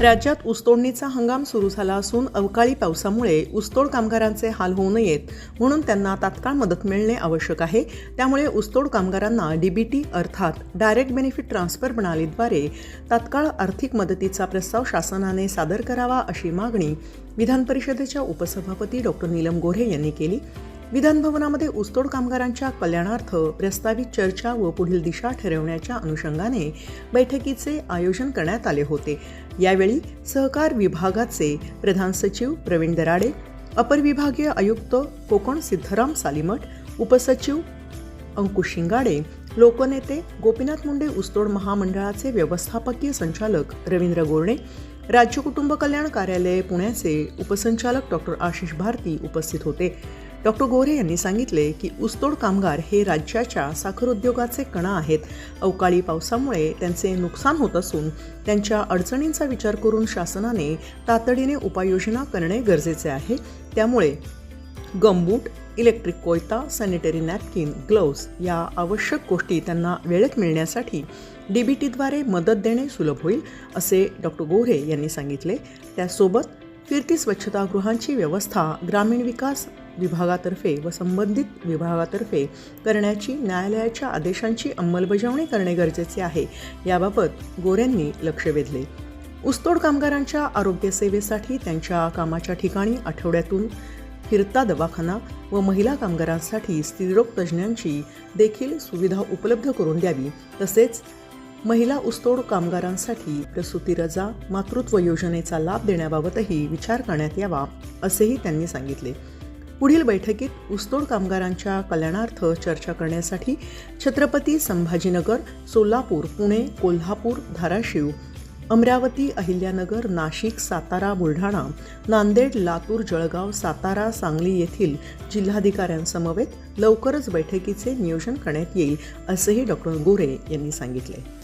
राज्यात ऊसतोडणीचा हंगाम सुरू झाला असून अवकाळी पावसामुळे ऊसतोड कामगारांचे हाल होऊ नयेत म्हणून त्यांना तात्काळ मदत मिळणे आवश्यक आहे. त्यामुळे ऊसतोड कामगारांना डीबीटी अर्थात डायरेक्ट बेनिफिट ट्रान्सफर प्रणालीद्वारे तात्काळ आर्थिक मदतीचा प्रस्ताव शासनाने सादर करावा अशी मागणी विधान परिषदेच्या उपसभापती डॉक्टर नीलम गोऱ्हे यांनी केली. विधानभवनामध्ये ऊसतोड कामगारांच्या कल्याणार्थ प्रस्तावित चर्चा व पुढील दिशा ठरवण्याच्या अनुषंगाने बैठकीचे आयोजन करण्यात आले होते. यावेळी सहकार विभागाचे प्रधान सचिव प्रवीण दराडे अपर विभागीय आयुक्त कोकण सिद्धराम सालीमठ उपसचिव अंकुश शिंगाडे लोकनेते गोपीनाथ मुंडे ऊसतोड महामंडळाचे व्यवस्थापकीय संचालक रवींद्र गोरणे राज्य कुटुंब कल्याण कार्यालय पुण्याचे उपसंचालक डॉक्टर आशिष भारती उपस्थित होते. डॉक्टर गोरे यांनी सांगितले की ऊसतोड कामगार हे राज्याच्या साखर उद्योगाचे कणा आहेत. अवकाळी पावसामुळे त्यांचे नुकसान होत असून त्यांच्या अडचणींचा विचार करून शासनाने तातडीने उपाययोजना करणे गरजेचे आहे. त्यामुळे गमबूट इलेक्ट्रिक कोयता सॅनिटरी नॅपकिन ग्लोव्ज या आवश्यक गोष्टी त्यांना वेळेत मिळण्यासाठी डीबीटीद्वारे मदत देणे सुलभ होईल असे डॉक्टर गोरे यांनी सांगितले. त्यासोबत फिरती स्वच्छतागृहांची व्यवस्था ग्रामीण विकास विभागातर्फे व संबंधित विभागातर्फे करण्याची न्यायालयाच्या आदेशांची अंमलबजावणी करणे गरजेचे आहे. याबाबत गोऱ्यांनी लक्ष वेधले. ऊसतोड कामगारांच्या आरोग्यसेवेसाठी त्यांच्या कामाच्या ठिकाणी आठवड्यातून फिरता दवाखाना व महिला कामगारांसाठी स्त्रीरोग तज्ज्ञांची देखील सुविधा उपलब्ध करून द्यावी. तसेच महिला ऊसतोड कामगारांसाठी प्रसूती रजा मातृत्व योजनेचा लाभ देण्याबाबतही विचार करण्यात यावा असेही त्यांनी सांगितले. पुढील बैठकीत ऊसतोड कामगारांच्या कल्याणार्थ चर्चा करण्यासाठी छत्रपती संभाजीनगर सोलापूर पुणे कोल्हापूर धाराशिव अमरावती अहिल्यानगर नाशिक सातारा बुलढाणा नांदेड लातूर जळगाव सातारा सांगली येथील जिल्हाधिकाऱ्यांसमवेत लवकरच बैठकीचे नियोजन करण्यात येईल असेही डॉक्टर गोरे यांनी सांगितले.